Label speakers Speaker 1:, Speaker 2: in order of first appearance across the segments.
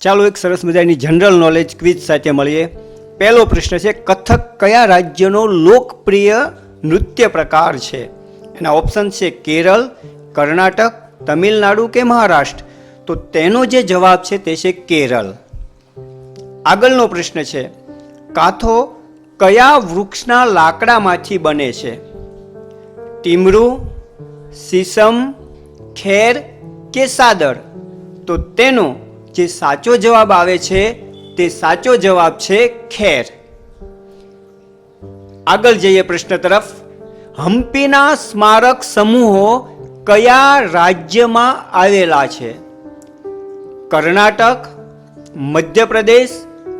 Speaker 1: ચાલો એક સરસ મજાની જનરલ નોલેજ ક્વિઝ સાથે મળીએ. પહેલો પ્રશ્ન છે, કથક કયા રાજ્યનો લોકપ્રિય નૃત્ય પ્રકાર છે? એના ઓપ્શન છે, કેરળ, કર્ણાટક, તમિલનાડુ કે મહારાષ્ટ્ર? તો તેનો જે જવાબ છે તે છે કેરળ. આગળનો પ્રશ્ન છે, કાથો કયા વૃક્ષના લાકડામાંથી બને છે? ટીમરું, સીસમ, ખેર કે સાદર? તો તેનો જે સાચો જવાબ આવે છે, તે સાચો જવાબ છે ખેર. આગળ જઈએ પ્રશ્ન તરફ. હમ્પીના સ્મારક સમૂહો કયા રાજ્યમાં આવેલા છે? કર્ણાટક, મધ્યપ્રદેશ,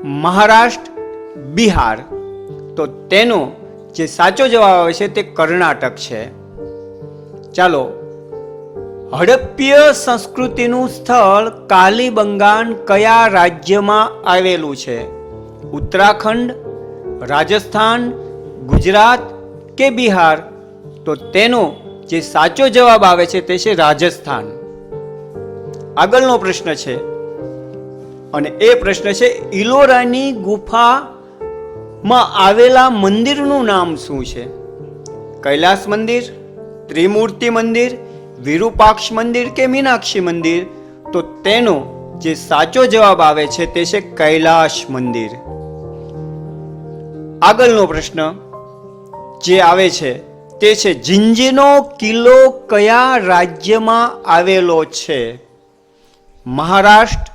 Speaker 1: મહારાષ્ટ્ર, બિહાર. તો તેનો જે સાચો જવાબ આવે છે, તે કર્ણાટક છે. ચાલો હડપ્પીય સંસ્કૃતિનું સ્થળ કાલીબંગાન કયા રાજ્યમાં આવેલું છે? ઉત્તરાખંડ, રાજસ્થાન, ગુજરાત કે બિહાર? તો તેનો જે સાચો જવાબ આવે છે તે છે રાજસ્થાન. આગળનો પ્રશ્ન છે, અને એ પ્રશ્ન છે ઇલોરાની ગુફામાં આવેલા મંદિરનું નામ શું છે? કૈલાસ મંદિર, ત્રિમૂર્તિ મંદિર વિરૂપાક્ષ મંદિર કે મીનાક્ષી મંદિર? તો તેનો જે સાચો જવાબ આવે છે તે છે કૈલાશ મંદિર. આગળનો પ્રશ્ન જે આવે છે તે છે, જિંજીનો કિલ્લો કયા રાજ્યમાં આવેલો છે? મહારાષ્ટ્ર,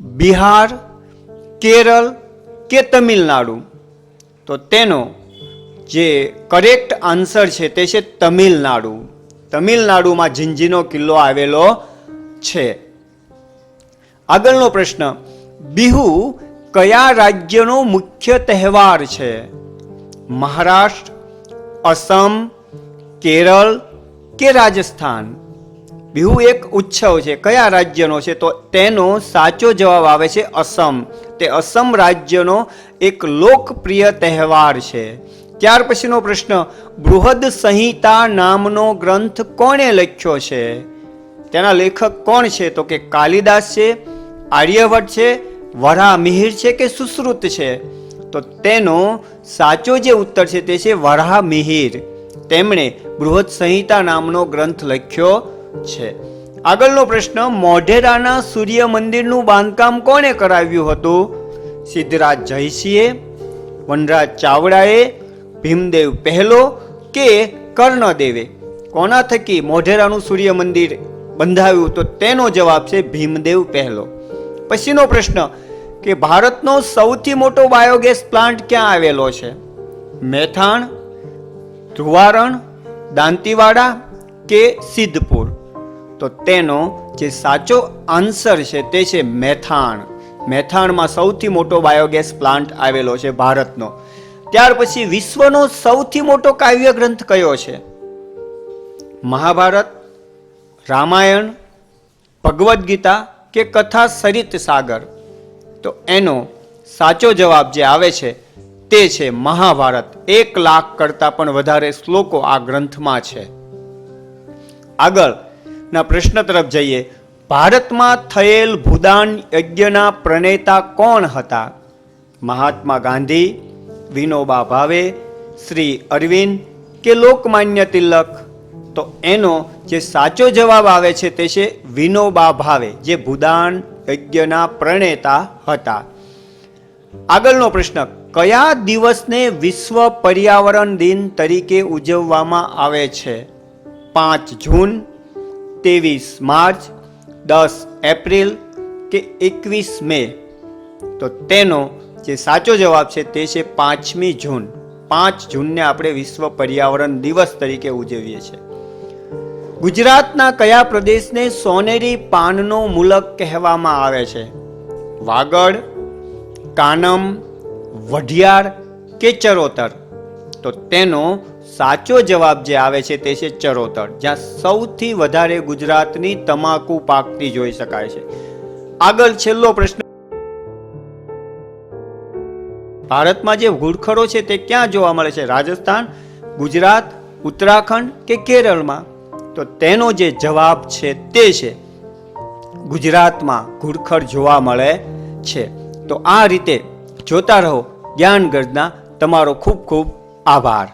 Speaker 1: બિહાર, કેરળ કે તમિલનાડુ? તો તેનો જે કરેક્ટ આન્સર છે તે છે તમિલનાડુ. તમિલનાડુમાં ઝિંઝીનો કિલ્લો આવેલો છે. આગળનો પ્રશ્ન, બિહુ કયા રાજ્યનો મુખ્ય તહેવાર છે? મહારાષ્ટ્ર, અસમ, કેરળ કે રાજસ્થાન? બિહુ એક ઉત્સવ છે. કયા રાજ્યનો છે? તો તેનો સાચો જવાબ આવે છે અસમ. તે અસમ રાજ્યનો એક લોકપ્રિય તહેવાર છે. ત્યાર પછીનો પ્રશ્ન, બૃહદ સંહિતા નામનો ગ્રંથ કોણે લખ્યો છે? તેના લેખક કોણ છે? તો કે કાલિદાસ છે, આર્યભટ્ટ છે, વરાહમિહિર છે કે સુશ્રુત છે? તો તેનો સાચો જે ઉત્તર છે તે છે વરાહમિહિર. તેમણે બૃહદ સંહિતા નામનો ગ્રંથ લખ્યો છે. આગળનો પ્રશ્ન, મોઢેરાના સૂર્ય મંદિરનું બાંધકામ કોણે કરાવ્યું હતું? સિદ્ધરાજ જયસિંહે, વનરાજ ચાવડાએ ભીમદેવ પહેલો કે કર્ણદેવે? કોના થકી મોઢેરાનું સૂર્ય મંદિર બંધાવ્યું તો તેનો જવાબ છે ભીમદેવ પહેલો. પછીનો પ્રશ્ન, કે ભારતનો સૌથી મોટો બાયોગેસ પ્લાન્ટ ક્યાં આવેલો છે? મેથાણ ધ્રુવારણ દાંતીવાડા કે સિદ્ધપુર? તો તેનો જે સાચો આન્સર છે તે છે મેથાણ. મેથાણમાં સૌથી મોટો બાયોગેસ પ્લાન્ટ આવેલો છે ભારતનો. ત્યાર પછી વિશ્વનો સૌથી મોટો કાવ્ય ગ્રંથ કયો છે? મહાભારત, રામાયણ, ભગવદ્ ગીતા કે કથા સરિત સાગર? તો એનો સાચો જવાબ જે આવે છે તે છે મહાભારત. એક લાખ કરતાં પણ વધારે શ્લોકો આ ગ્રંથમાં છે. આગળના પ્રશ્ન તરફ જઈએ. ભારતમાં થયેલ ભૂદાન યજ્ઞના પ્રણેતા કોણ હતા? મહાત્મા ગાંધી વિનોબા ભાવે, શ્રી અરવિંદ કે લોકમાન્ય તિલક? તો એનો જે સાચો જવાબ આવે છે તે છે વિનોબા ભાવે, જે ભૂદાન યજ્ઞના પ્રણેતા હતા. આગળનો પ્રશ્ન, કયા દિવસને વિશ્વ પર્યાવરણ દિન તરીકે ઉજવવામાં આવે છે? પાંચ જૂન, ત્રેવીસ માર્ચ, દસ એપ્રિલ કે એકવીસ મે? તો તેનો જે સાચો જવાબ છે તે છે પાંચમી જૂન. પાંચ જૂનને આપણે વિશ્વ પર્યાવરણ દિવસ તરીકે ઉજવીએ છીએ. ગુજરાતના કયા પ્રદેશને સોનેરી પાનનો મુલક કહેવામાં આવે છે? વાગડ, કાનમ, વઢિયાર કે ચરોતર? તો તેનો સાચો જવાબ જે આવે છે તે છે ચરોતર, જ્યાં સૌથી વધારે ગુજરાતની તમાકુ પાકતી જોઈ શકાય છે. આગળ છેલ્લો પ્રશ્ન ભારતમાં જે ઘૂડખરો છે તે ક્યાં જોવા મળે છે? રાજસ્થાન, ગુજરાત, ઉત્તરાખંડ કે કેરળમાં? તો તેનો જે જવાબ છે તે છે, ગુજરાતમાં ઘુડખર જોવા મળે છે. તો આ રીતે જોતા રહો. જ્ઞાન તમારો ખૂબ ખૂબ આભાર.